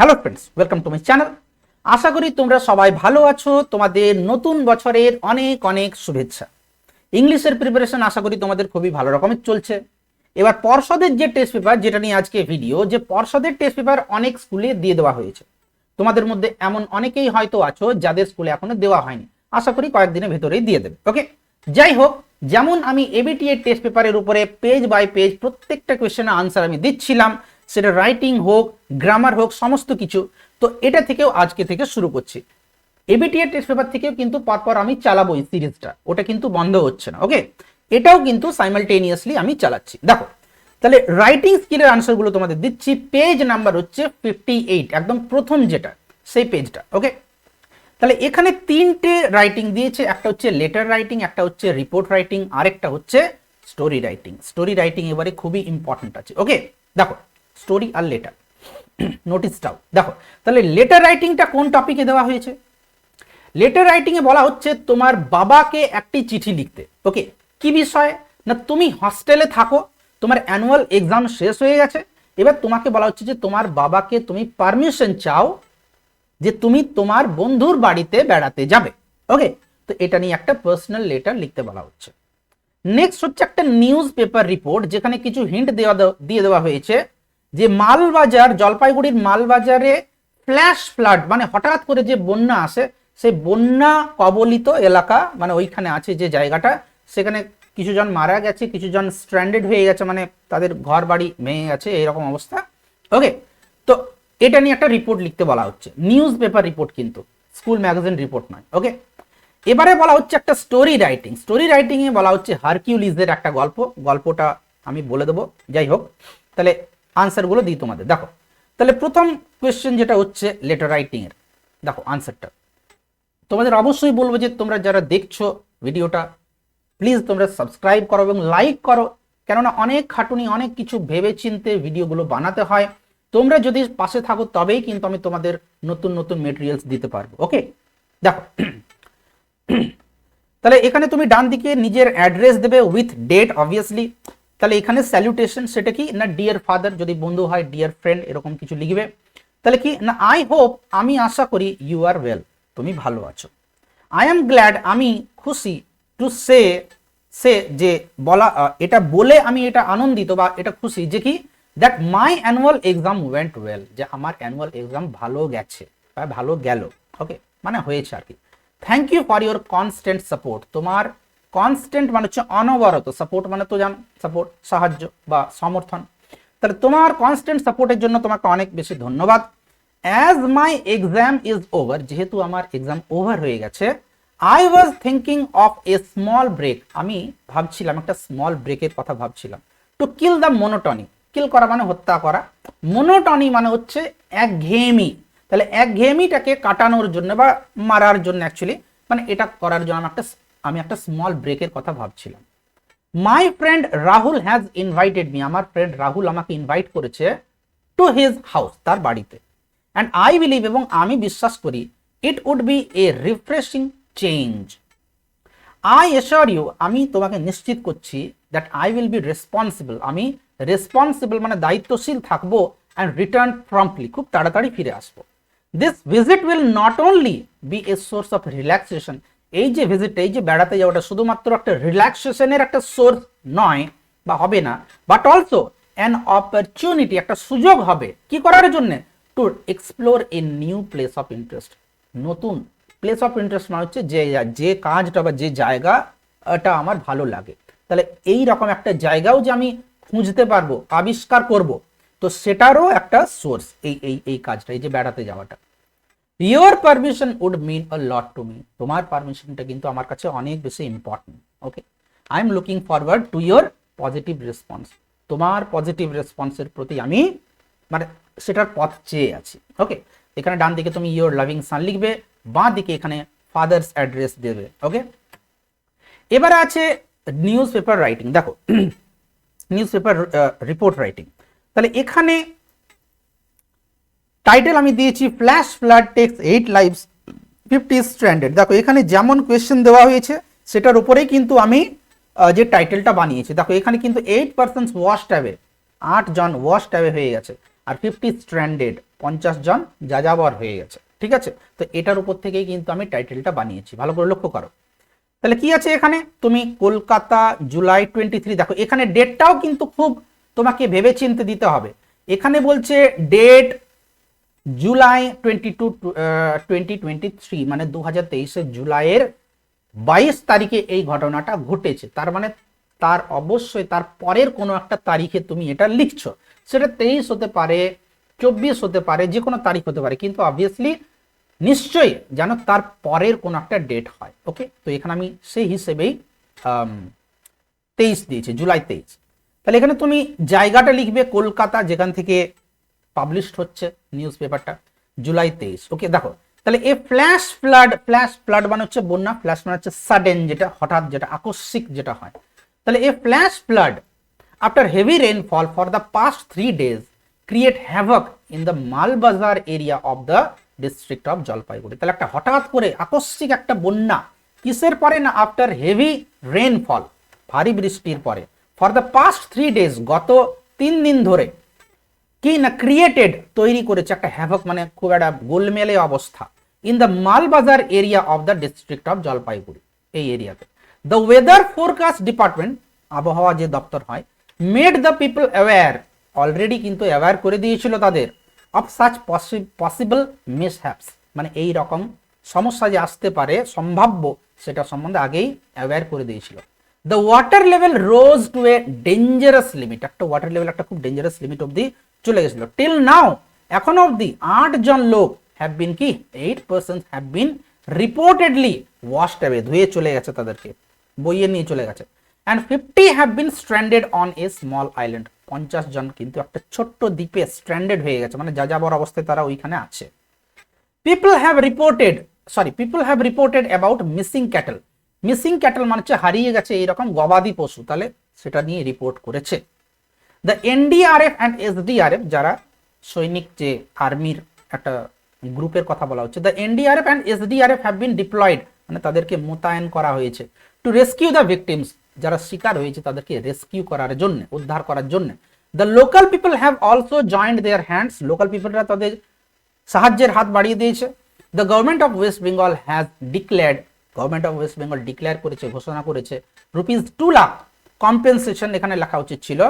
Hello friends welcome to my channel আশা করি তোমরা সবাই ভালো আছো। তোমাদের নতুন বছরের অনেক অনেক শুভেচ্ছা। ইংলিশের প্রিপারেশন আশা করি তোমাদের খুবই ভালো রকমের চলছে। এবার পর্ষদের যে টেস্ট পেপার যেটা নিয়ে আজকে ভিডিও যে পর্ষদের টেস্ট পেপার অনেক স্কুলে দিয়ে দেওয়া হয়েছে। তোমাদের মধ্যে এমন অনেকেই হয়তো আছো যাদের স্কুলে এখনও দেওয়া হয়নি। আশা করি কয়েকদিনের ভেতরেই দিয়ে দেবে। ওকে যাই হোক, যেমন আমি এবিটি এর টেস্ট পেপারের উপরে পেজ বাই পেজ প্রত্যেকটা কোয়েশ্চেনের আনসার আমি দিচ্ছিলাম। সেটা রাইটিং হোক গ্রামার হোক, সমস্ত কিছু। তো এটা থেকেও আজকে থেকে শুরু করছি। এবিটি এর টেস্ট পেপার থেকেও কিন্তু পরপর আমি চালাবো এই সিরিজটা। ওটা কিন্তু বন্ধ হচ্ছে না ওকে এটাও কিন্তু সাইমালটেনিয়াসলি আমি চালাচ্ছি। দেখো, তাহলে রাইটিং স্কিলের আনসারগুলো তোমাদের দিচ্ছি। পেজ নাম্বার হচ্ছে ফিফটি এইট একদম প্রথম যেটা, সেই পেজটা ওকে তাহলে এখানে তিনটে রাইটিং দিয়েছে, একটা হচ্ছে লেটার রাইটিং একটা হচ্ছে রিপোর্ট রাইটিং আরেকটা হচ্ছে স্টোরি রাইটিং স্টোরি রাইটিং এবারে খুবই ইম্পর্টেন্ট আছে ওকে দেখো স্টোরি আর লেটার। নোটিসটাও দেখো, তাহলে লেটার রাইটিংটা কোন টপিকে দেওয়া হয়েছে? লেটার রাইটিংয়ে বলা হচ্ছে তোমার বাবাকে একটি চিঠি লিখতে। ওকে, কি বিষয়? না, তুমি হস্টেলে থাকো, তোমার অ্যানুয়াল এক্সাম শেষ হয়ে গেছে, এবার তোমাকে বলা হচ্ছে যে তোমার বাবাকে তুমি পারমিশন চাও যে তুমি তোমার বন্ধুর বাড়িতে বেড়াতে যাবে। ওকে, তো এটা নিয়ে একটা পার্সোনাল লেটার লিখতে বলা হচ্ছে। নেক্সট হচ্ছে একটা নিউজ পেপার রিপোর্ট যেখানে কিছু হিন্ট দেওয়া দেওয়া- দিয়ে দেওয়া হয়েছে। যে মালবাজার, জলপাইগুড়ির মালবাজারে ফ্ল্যাশ ফ্লাড মানে হঠাৎ করে যে বন্যা আসে, সেই বন্যা কবলিত এলাকা মানে ওইখানে আছে যে জায়গাটা, সেখানে কিছুজন মারা গেছে, কিছুজন স্ট্র্যান্ডেড হয়ে গেছে মানে তাদের ঘর বাড়ি ভেঙে গেছে এইরকম অবস্থা। ওকে তো এটা নিয়ে একটা রিপোর্ট লিখতে বলা হচ্ছে। নিউজ পেপার রিপোর্ট কিন্তু স্কুল ম্যাগাজিন রিপোর্ট নয়। ওকে এবারে বলা হচ্ছে একটা স্টোরি রাইটিং স্টোরি রাইটিং এ বলা হচ্ছে হারকিউলিজের একটা গল্প। গল্পটা আমি বলে দেবো। যাই হোক, তাহলে আনসারগুলো দিই তোমাদের। দেখো, তাহলে প্রথম কোয়েশ্চেন যেটা হচ্ছে লেটার রাইটিং এর। দেখো আনসারটা তোমাদের অবশ্যই বলব যে তোমরা যারা দেখছ ভিডিওটা প্লিজ তোমরা সাবস্ক্রাইব করো এবং লাইক করো। কেননা অনেক খাটুনি, অনেক কিছু ভেবে চিনতে ভিডিওগুলো বানাতে হয়। তোমরা যদি পাশে থাকো তবেই কিন্তু আমি তোমাদের নতুন নতুন মেটেরিয়ালস দিতে পারব ওকে দেখো, তাহলে এখানে তুমি ডান দিকে নিজের অ্যাড্রেস দেবে উইথ ডেট অবভিয়াসলি তাহলে এখানে স্যালুটেশন সেটা কি? না ডিয়ার ফাদার যদি বন্ধু হয় ডিয়ার ফ্রেন্ড এরকম কিছু লিখবে, তাহলে কি? না আই হোপ আমি আশা করি ইউ আর ওয়েল তুমি ভালো আছো। আই এম গ্ল্যাড আমি খুশি টু সে সে যে বলা এটা বলে আমি এটা আনন্দিত বা এটা খুশি যে কি? That my annual exam went well যে আমার অ্যানুয়াল এক্সাম ভালো গেছে, বা ভালো গেল ওকে মানে হয়েছে আর কি। Thank you for your constant support তোমার কনস্ট্যান্ট মানে হচ্ছে অনবরত সাপোর্ট মানে তো জানো সাপোর্ট সাহায্য বা সমর্থন। তাহলে তোমার কনস্ট্যান্ট সাপোর্টের জন্য তোমাকে অনেক বেশি ধন্যবাদ। As my exam is over যেহেতু আমার এক্সাম ওভার হয়ে গেছে I was thinking of a small break আমি ভাবছিলাম একটা স্মল ব্রেকের কথা ভাবছিলাম। টু কিল দ্য মোনোটনি কিল করা মানে হত্যা করা। মোনোটনি মানে হচ্ছে একঘেয়েমি। তাহলে একঘেয়েমিটাকে কাটানোর জন্য বা মারার জন্য অ্যাকচুয়ালি মানে এটা করার জন্য আমি একটা আমি একটা স্মল ব্রেকের কথা ভাবছিলাম। My friend Rahul has invited me আমার ফ্রেন্ড রাহুল আমাকে ইনভাইট করেছে টু হিজ হাউস তার বাড়িতে। অ্যান্ড আই বিলিভ এবং আমি বিশ্বাস করি it would be a refreshing change I assure you আমি তোমাকে নিশ্চিত করছি that I will be responsible আমি রেসপন্সিবল মানে দায়িত্বশীল থাকব অ্যান্ড রিটার্ন প্রম্পটলি খুব তাড়াতাড়ি ফিরে আসব। This visit will not only be a source of relaxation এই যে ভিজিট এই যে বেড়াতে যাওয়াটা শুধুমাত্র একটা রিল্যাক্সেশনের একটা সোর্স নয় বা হবে না বাট অলসো অ্যান অপরচুনিটি একটা সুযোগ হবে। কি করার জন্য? To explore a new place of interest নতুন প্লেস অফ ইন্টারেস্ট মানে হচ্ছে যে যে কাজটা বা যে জায়গাটা আমার ভালো লাগে। তাহলে এই রকম একটা জায়গাও যে আমি খুঁজতে পারব, আবিষ্কার করব, তো সেটারও একটা সোর্স এই এই এই কাজটা, এই যে বেড়াতে যাওয়াটা। Your permission would mean a lot to me তোমার পারমিশনটা কিন্তু আমার কাছে অনেক বেশি important okay I am looking forward to your positive response তোমার পজিটিভ রেসপন্সের প্রতি আমি মানে সেটার পথ চেয়ে আছি ওকে এখানে ডান দিকে তুমি ইয়োর লাভিং সান লিখবে, বাঁ দিকে এখানে ফাদার্স অ্যাড্রেস দেবে ওকে এবারে আছে নিউজ পেপার রাইটিং দেখো নিউজ পেপার রিপোর্ট রাইটিং তাহলে এখানে টাইটেল আমি দিয়েছি flash flood takes eight lives fifty stranded দেখো, এখানে যেমন কোয়েশ্চেন দেওয়া হয়েছে, সেটার উপরেই কিন্তু আমি যে টাইটেলটা বানিয়েছি। দেখো, এখানে কিন্তু এইট পার্সেন্ট ওয়াশ ট্যাবে আট জন ওয়াশ ট্যাবে হয়ে গেছে, আর ফিফটি স্ট্র্যান্ডেড পঞ্চাশ জন যাযাবর হয়ে গেছে, ঠিক আছে? তো এটার উপর থেকেই কিন্তু আমি টাইটেলটা বানিয়েছি। ভালো করে লক্ষ্য করো। তাহলে কি আছে এখানে? তুমি কলকাতা, জুলাই টোয়েন্টি থ্রি দেখো, এখানে ডেটটাও কিন্তু খুব তোমাকে ভেবে চিনতে দিতে হবে। এখানে বলছে date July twenty two twenty twenty three মানে দু হাজার তেইশে জুলাইয়ের বাইশ তারিখে এই ঘটনাটা ঘটেছে। তার মানে তার অবশ্যই তার পরের কোনো একটা তারিখে তুমি এটা লিখছো। সেটা তেইশ হতে পারে, চব্বিশ হতে পারে, যে কোনো তারিখ হতে পারে। কিন্তু অবভিয়াসলি নিশ্চয়ই যেন তার পরের কোনো একটা ডেট হয় ওকে তো এখানে আমি সেই হিসেবেই তেইশ দিয়েছি, জুলাই তেইশ। তাহলে এখানে তুমি জায়গাটা লিখবে কলকাতা, যেখান থেকে পাবলিশড হচ্ছে নিউজ পেপারটা জুলাই তেইশ। ওকে দেখো, তাহলে a flash flood flash flood মানে হচ্ছে বন্যা ফ্ল্যাশ মানে হচ্ছে সাডেন যেটা, হঠাৎ যেটা, আকস্মিক যেটা হয়। তাহলে a flash flood after heavy rainfall for the past three days create havoc in the Malbazar area of the district of Jalpaiguri তাহলে একটা হঠাৎ করে আকস্মিক একটা বন্যা, কিসের পরে না আফটার হেভি রেনফল ভারী বৃষ্টির পরে। For the past three days গত তিন দিন ধরে কি না ক্রিয়েটেড তৈরি করেছে একটা হ্যাভক মানে খুব একটা গোলমেলে অবস্থা। In the Malbazar area of the district of Jalpaiguri, এই এরিয়াতে দ্য ওয়েদার ফোরকাস্ট ডিপার্টমেন্ট আবহাওয়া যে দপ্তর হয় made the people aware already কিন্তু অ্যাওয়্যার করে দিয়েছিল তাদের of such possible mishaps মানে এই রকম সমস্যা যে আসতে পারে, সম্ভাব্য, সেটা সম্বন্ধে আগেই অ্যাওয়্যার করে দিয়েছিল। The water level rose to a dangerous limit একটা ওয়াটার লেভেল একটা খুব ডেঞ্জারাস লিমিট অবধি চলে গেছিল। টিল নাও এখন অবধি আট জন লোক হ্যাভ বিন কি? Eight percent have been reportedly washed away ধুয়ে চলে গেছে তাদেরকে, বইয়ে নিয়ে চলে গেছে। And fifty have been stranded on a small island পঞ্চাশ জন কিন্তু একটা ছোট্ট দ্বীপে স্ট্র্যান্ডেড হয়ে গেছে মানে যা যাযাবর অবস্থায় তারা ওইখানে আছে। People have reported sorry people have reported about missing cattle missing cattle মানে হচ্ছে হারিয়ে গেছে এইরকম গবাদি পশু, তাহলে সেটা নিয়ে রিপোর্ট করেছে। দ্য এনডিআরএফ অ্যান্ড এসডিআরএফ যারা সৈনিক যে আর্মির একটা গ্রুপের কথা বলা হচ্ছে the NDRF and SDRF have been deployed মানে তাদেরকে মোতায়েন করা হয়েছে টু রেস্কিউ দ্য ভিকটিমস যারা শিকার হয়েছে তাদেরকে রেস্কিউ করার জন্য, উদ্ধার করার জন্য। The local people have also joined their hands local পিপলরা তাদের সাহায্যের হাত বাড়িয়ে দিয়েছে। The government of West Bengal has declared government of West Bengal declare করেছে, ঘোষণা করেছে। রুপিস টু লাখ কম্পেনসেশন এখানে লেখা উচিত ছিল।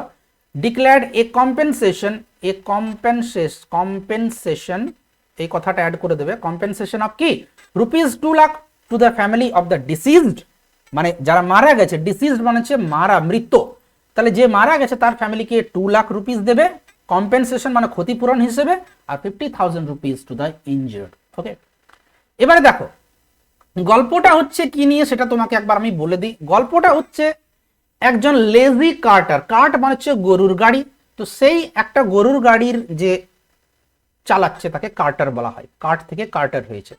Declared a compensation a compensates compensation এই কথাটা অ্যাড করে দেবে। কম্পেনসেশন অফ কি? Rupees two lakh to the family of the deceased মানে যারা মারা গেছে ডিসিজড মানে হচ্ছে মারা, মৃত। তাহলে যে মারা গেছে, তার ফ্যামিলিকে টু লাখ রুপিস দেবে। কম্পেনসেশন মানে ক্ষতিপূরণ হিসেবে, আর fifty thousand rupees to the injured okay এবারে দেখো, গল্পটা হচ্ছে কি নিয়ে সেটা তোমাকে একবার আমি বলে দিই। গল্পটা হচ্ছে একজন লেজি কার্টার কার্ট মানে হচ্ছে গরুর গাড়ি। তো সেই একটা গরুর গাড়ির যে চালাচ্ছে, তাকে কার্টার বলা হয়। কার্ট থেকে কার্টার হয়েছে।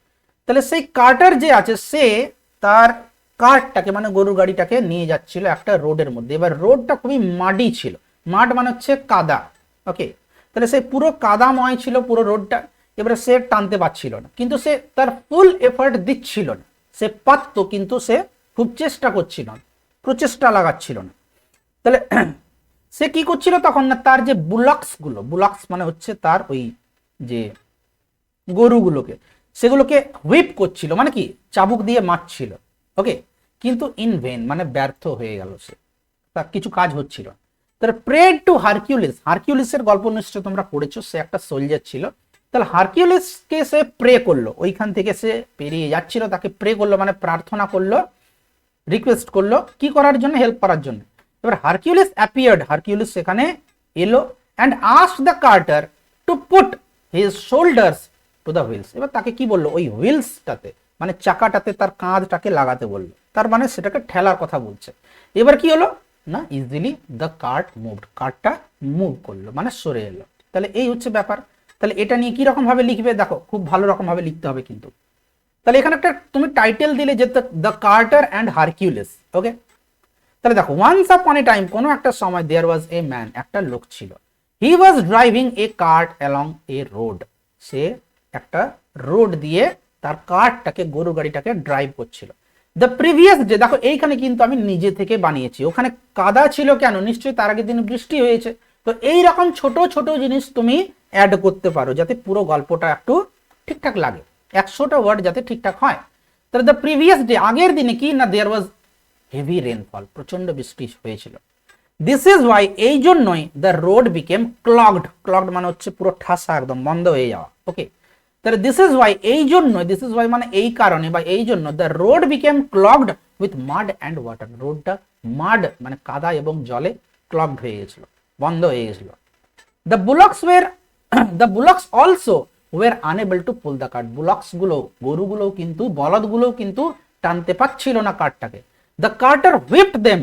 তাহলে সেই কার্টার যে আছে, সে তার কার্টটাকে মানে গরুর গাড়িটাকে নিয়ে যাচ্ছিল একটা রোডের মধ্যে। এবার রোডটা খুবই মাটি ছিল। মাঠ মানে হচ্ছে কাদা। ওকে তাহলে সে পুরো কাদাময় ছিল পুরো রোডটা। এবারে সে টানতে পারছিল না। কিন্তু সে তার ফুল এফার্ট দিচ্ছিল না। সে পারত, কিন্তু সে খুব চেষ্টা করছিল না। প্রচেষ্টা লাগাচ্ছিল না। তাহলে সে কি করছিল তখন না, তার যে বুলক্সগুলো বুলক্স মানে হচ্ছে তার ওই যে গরুগুলোকে, সেগুলোকে হুইপ করছিল মানে কি, চাবুক দিয়ে মারছিল। ওকে কিন্তু ইন ভেন মানে ব্যর্থ হয়ে গেল সে। তার কিছু কাজ হচ্ছিল। তাহলে প্রেড টু হারকিউলিস হারকিউলিসের গল্প নিশ্চয় তোমরা পড়েছো, সে একটা সোলজার ছিল। তাহলে হারকিউলিসকে সে প্রে করল, ওইখান থেকে সে পেরিয়ে যাচ্ছিল, তাকে প্রে করল মানে প্রার্থনা করল। রিকোয়েস্ট করল, কি করার জন্য হেল্প করার জন্য। এবার হারকিউলিস অ্যাপিয়ার্ড হারকিউলিস সেখানে এলো and ask the carter to put his shoulders to the wheels এবার তাকে কি বলল? ওই হুইলসটাতে মানে চাকাটাতে তার কাঁধটাকে লাগাতে বলল। তার মানে সেটাকে ঠেলার কথা বলছে। এবার কি হলো? না ইজিলি দ্য কার্ট মুভড কার্টটা মুভ করল মানে সরে এলো। তাহলে এই হচ্ছে ব্যাপার। তাহলে এটা নিয়ে কি রকম ভাবে লিখবে? দেখো, খুব ভালো রকম ভাবে লিখতে হবে কিন্তু। তাহলে এখানে একটা তুমি টাইটেল দিলে যে the carter and Hercules okay তাহলে দেখো ওয়ান্স আপন এ টাইম কোনো একটা সময় দেয়ার ওয়াজ এ ম্যান একটা লোক ছিল। He was driving a cart along a road সে একটা রোড দিয়ে তার কার্টটাকে গরু গাড়িটাকে ড্রাইভ করছিল। দ্য প্রিভিয়াস ডে দেখো, এইখানে কিন্তু আমি নিজে থেকে বানিয়েছি। ওখানে কাদা ছিল কেন? নিশ্চয়ই তার আগের দিন বৃষ্টি হয়েছে। তো এই রকম ছোট ছোট জিনিস তুমি অ্যাড করতে পারো, যাতে পুরো গল্পটা একটু ঠিকঠাক লাগে। একশোটা ওয়ার্ড যাতে ঠিকঠাক হয়। তাহলে দ্য প্রিভিয়াস ডে আগের দিনে কি? না দেয়ার ওয়াজ হেভি রেনফল প্রচণ্ড বৃষ্টি হয়েছিল। দিস ইজ ওয়াই এই জন্যই the road became clogged clogged মানে হচ্ছে পুরো ঠাসা, একদম বন্ধ হয়ে যাওয়া। ওকে তাহলে দিস ইজ ওয়াই এই জন্য দিস ইজ ওয়াই মানে এই কারণে বা এই জন্য the road became clogged with mud and water রোডটা মাড মানে কাদা এবং জলে ক্লগড হয়ে গেছিল, বন্ধ হয়ে গেছিল। The bullocks were the bullocks also were unable to pull the cart বুলক্সগুলো গরুগুলো কিন্তু বলদগুলো কিন্তু টানতে পারছিল না কার্টটাকে the carter whipped them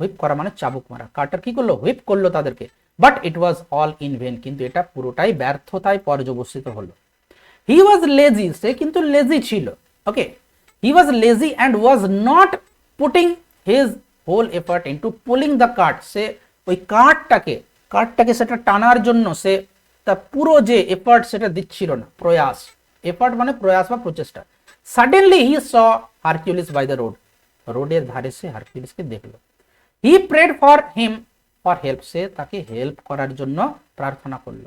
whip করা মানে চাবুক মারা। কার্টার কি করল? হুইপ করল তাদেরকে। But it was all in vain কিন্তু এটা পুরোটাই ব্যর্থতায় পর্যবসিত হলো। হি ওয়াজ লেজি সে কিন্তু লেজি ছিল। Okay he was lazy and was not putting his whole effort into pulling the cart সে ওই কার্টটাকে কার্টটাকে সেটা টানার জন্য সে তার পুরো যে এফার্ট সেটা দিচ্ছিল না, প্রয়াস। এফার্ট মানে প্রয়াস বা প্রচেষ্টা। Suddenly he saw Hercules by the road রোডের ধারে সে হারকিউলিসকে দেখল। He prayed for him for help সে তাকে হেল্প করার জন্য প্রার্থনা করল।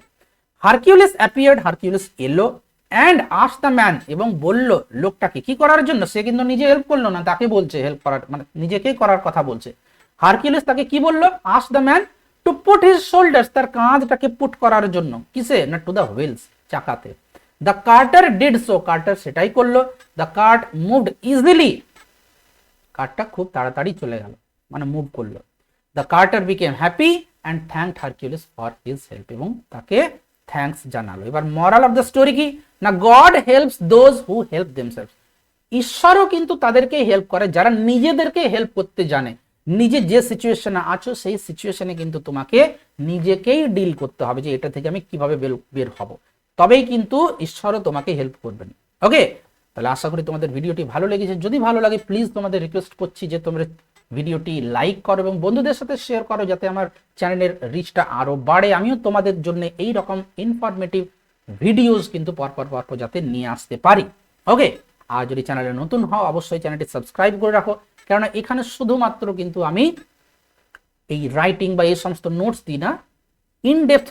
হারকিউলিস অ্যাপিয়ার্ড হারকিউলিস এলো অ্যান্ড আস দ্য ম্যান এবং বলল, লোকটাকে কি করার জন্য? সে কিন্তু নিজে হেল্প করল না, তাকে বলছে হেল্প করার মানে নিজেকেই করার কথা বলছে। হারকিউলিস তাকে কি বলল? As the man to put his shoulders তার কাঁধটাকে পুট করার জন্য। কিসে? না to the wheels চাকাতে। The carter did so carter সেটাই করল। দ্য কার্ট মুভড ইজিলি কারটা খুব তাড়াতাড়ি চলে গেল। মানে মুভ করল। The carter became happy and thank Hercules for his help এবং তাকে থ্যাঙ্কস জানালো। এবার মরাল অফ দ্য স্টোরি কি? না god helps those who help themselves ঈশ্বরও কিন্তু তাদেরকে হেল্প করে। যারা নিজেদেরকে হেল্প করতে জানে নিজে যে সিচুয়েশনে আছো, সেই সিচুয়েশনে কিন্তু তোমাকে নিজেকেই ডিল করতে হবে যে এটা থেকে আমি কীভাবে বের- হব। তবেই কিন্তু ঈশ্বরও তোমাকে হেল্প করবেন। ওকে তাহলে আশা করি তোমাদের ভিডিওটি ভালো লেগেছে। যদি ভালো লাগে প্লিজ তোমাদের রিকোয়েস্ট করছি যে তোমরা ভিডিওটি লাইক করো এবং বন্ধুদের সাথে শেয়ার করো যাতে আমার চ্যানেলের রিচটা আরও বাড়ে। আমিও তোমাদের জন্য এই রকম ইনফরমেটিভ ভিডিওস কিন্তু পরপর পরপর যাতে নিয়ে আসতে পারি। ওকে আর যদি চ্যানেলে নতুন হও, অবশ্যই চ্যানেলটি সাবস্ক্রাইব করে রাখো। কেননা এখানে শুধুমাত্র কিন্তু আমি এই রাইটিং বা এই সমস্ত নোটস দিই না ইন ডেপথ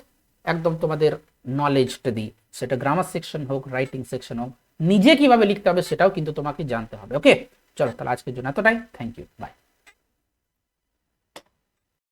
একদম তোমাদের নলেজটা দিই। সেটা গ্রামার সেকশন হোক রাইটিং সেকশন হোক, নিজে কীভাবে লিখতে হবে সেটাও কিন্তু তোমাকে জানতে হবে ওকে চলো তাহলে আজকের জন্য এতটাই। Thank you by